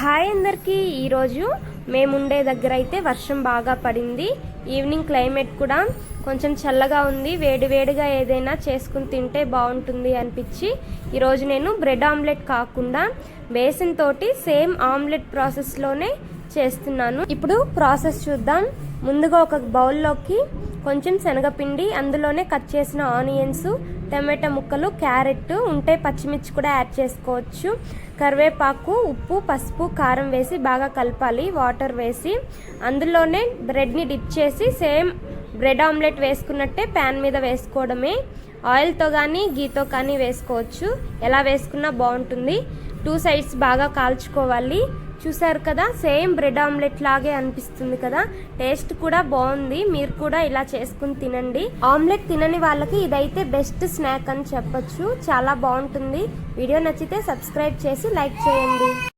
Hi అందరికీ. ఈరోజు మేముండే దగ్గర అయితే వర్షం బాగా పడింది. ఈవినింగ్ క్లైమేట్ కూడా కొంచెం చల్లగా ఉంది. వేడి వేడిగా ఏదైనా చేసుకుని తింటే బాగుంటుంది అనిపించి ఈరోజు నేను బ్రెడ్ ఆమ్లెట్ కాకుండా బేసిన్ తోటి సేమ్ ఆమ్లెట్ ప్రాసెస్లోనే చేస్తున్నాను. ఇప్పుడు ప్రాసెస్ చూద్దాం. ముందుగా ఒక బౌల్లోకి కొంచెం శనగపిండి అందులోనే కట్ చేసిన ఆనియన్స్ టమాటా ముక్కలు క్యారెట్ ఉంటే పచ్చిమిర్చి కూడా యాడ్ చేసుకోవచ్చు. కరివేపాకు ఉప్పు పసుపు కారం వేసి బాగా కలపాలి వాటర్ వేసి. అందులోనే బ్రెడ్ని డిప్ చేసి సేమ్ బ్రెడ్ ఆమ్లెట్ వేసుకున్నట్టే ప్యాన్ మీద వేసుకోవడమే. ఆయిల్తో కానీ గీతో కానీ వేసుకోవచ్చు. ఎలా వేసుకున్నా బాగుంటుంది. టూ సైడ్స్ బాగా కాల్చుకోవాలి. చూసారు కదా సేమ్ బ్రెడ్ ఆమ్లెట్ లాగే అనిపిస్తుంది కదా. టేస్ట్ కూడా బాగుంది. మీరు కూడా ఇలా చేసుకుని తినండి. ఆమ్లెట్ తినని వాళ్ళకి ఇదైతే బెస్ట్ స్నాక్ అని చెప్పొచ్చు. చాలా బాగుంటుంది. వీడియో నచ్చితే సబ్స్క్రైబ్ చేసి లైక్ చేయండి.